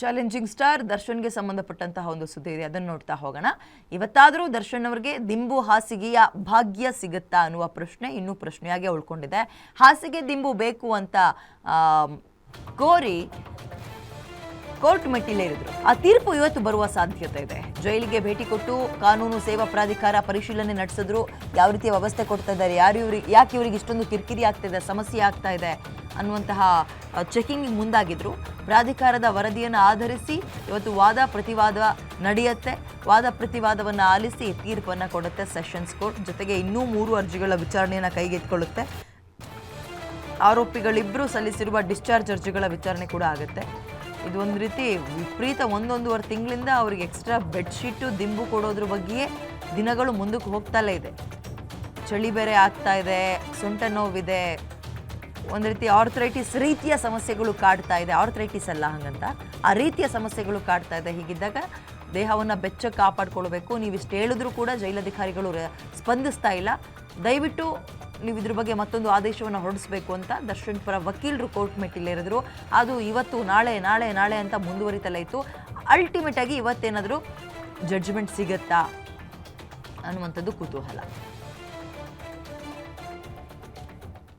Challenging star ದರ್ಶನ್ಗೆ ಸಂಬಂಧಪಟ್ಟಂತಹ ಒಂದು ಸುದ್ದಿ ಇದೆ. ಅದನ್ನು ನೋಡ್ತಾ ಹೋಗೋಣ. ಇವತ್ತಾದರೂ ದರ್ಶನ್ ಅವರಿಗೆ ದಿಂಬು ಹಾಸಿಗೆಯ ಭಾಗ್ಯ ಸಿಗುತ್ತಾ ಅನ್ನುವ ಪ್ರಶ್ನೆ ಇನ್ನೂ ಪ್ರಶ್ನೆಯಾಗಿ ಉಳ್ಕೊಂಡಿದೆ. ಹಾಸಿಗೆ ದಿಂಬು ಬೇಕು ಅಂತ ಕೋರಿ ಕೋರ್ಟ್ ಮೆಟ್ಟಿಲೇರಿದ್ರು. ಆ ತೀರ್ಪು ಇವತ್ತು ಬರುವ ಸಾಧ್ಯತೆ ಇದೆ. ಜೈಲಿಗೆ ಭೇಟಿ ಕೊಟ್ಟು ಕಾನೂನು ಸೇವಾ ಪ್ರಾಧಿಕಾರ ಪರಿಶೀಲನೆ ನಡೆಸಿದ್ರು. ಯಾವ ರೀತಿಯ ವ್ಯವಸ್ಥೆ ಕೊಡ್ತಾ ಇದ್ದಾರೆ? ಯಾರು ಇವ್ರಿಗೆ ಯಾಕೆ ಇವರಿಗೆ ಇಷ್ಟೊಂದು ಕಿರಿಕಿರಿ ಆಗ್ತಾ ಇದೆ, ಸಮಸ್ಯೆ ಆಗ್ತಾ ಇದೆ ಅನ್ನುವಂತಹ ಚೆಕಿಂಗ್ ಮುಂದಾಗಿದ್ರು. ಪ್ರಾಧಿಕಾರದ ವರದಿಯನ್ನು ಆಧರಿಸಿ ಇವತ್ತು ವಾದ ಪ್ರತಿವಾದ ನಡೆಯುತ್ತೆ. ವಾದ ಪ್ರತಿವಾದವನ್ನು ಆಲಿಸಿ ತೀರ್ಪನ್ನು ಕೊಡುತ್ತೆ ಸೆಷನ್ಸ್ ಕೋರ್ಟ್. ಜೊತೆಗೆ ಇನ್ನೂ ಮೂರು ಅರ್ಜಿಗಳ ವಿಚಾರಣೆಯನ್ನು ಕೈಗೆತ್ತಿಕೊಳ್ಳುತ್ತೆ. ಆರೋಪಿಗಳಿಬ್ಬರು ಸಲ್ಲಿಸಿರುವ ಡಿಸ್ಚಾರ್ಜ್ ಅರ್ಜಿಗಳ ವಿಚಾರಣೆ ಕೂಡ ಆಗುತ್ತೆ. ಇದು ಒಂದು ರೀತಿ ವಿಪರೀತ ಒಂದೊಂದುವರೆ ತಿಂಗಳಿಂದ ಅವ್ರಿಗೆ ಎಕ್ಸ್ಟ್ರಾ ಬೆಡ್ಶೀಟು ದಿಂಬು ಕೊಡೋದ್ರ ಬಗ್ಗೆಯೇ ದಿನಗಳು ಮುಂದಕ್ಕೆ ಹೋಗ್ತಲೇ ಇದೆ. ಚಳಿ ಬೇರೆ ಆಗ್ತಾ ಇದೆ, ಸೊಂಟ ನೋವಿದೆ, ಒಂದು ರೀತಿ ಆರ್ಥ್ರೈಟಿಸ್ ರೀತಿಯ ಸಮಸ್ಯೆಗಳು ಕಾಡ್ತಾ ಇದೆ. ಆರ್ಥ್ರೈಟಿಸ್ ಅಲ್ಲ ಹಾಗಂತ, ಆ ರೀತಿಯ ಸಮಸ್ಯೆಗಳು ಕಾಡ್ತಾ ಇದೆ. ಹೀಗಿದ್ದಾಗ ದೇಹವನ್ನು ಬೆಚ್ಚ ಕಾಪಾಡ್ಕೊಳ್ಬೇಕು. ನೀವು ಇಷ್ಟು ಹೇಳಿದ್ರು ಕೂಡ ಜೈಲಧಿಕಾರಿಗಳು ಸ್ಪಂದಿಸ್ತಾ ಇಲ್ಲ. ದಯವಿಟ್ಟು ನೀವು ಇದ್ರ ಬಗ್ಗೆ ಮತ್ತೊಂದು ಆದೇಶವನ್ನು ಹೊರಡಿಸಬೇಕು ಅಂತ ದರ್ಶನ್ ಪರ ವಕೀಲರು ಕೋರ್ಟ್ ಮೆಟ್ಟಿಲೇರಿದ್ರು. ಅದು ಇವತ್ತು, ನಾಳೆ ನಾಳೆ ನಾಳೆ ಅಂತ ಮುಂದುವರಿತಲೇ ಇತ್ತು. ಅಲ್ಟಿಮೇಟ್ ಆಗಿ ಇವತ್ತೇನಾದರೂ ಜಡ್ಜ್ಮೆಂಟ್ ಸಿಗತ್ತಾ ಅನ್ನುವಂಥದ್ದು ಕುತೂಹಲ.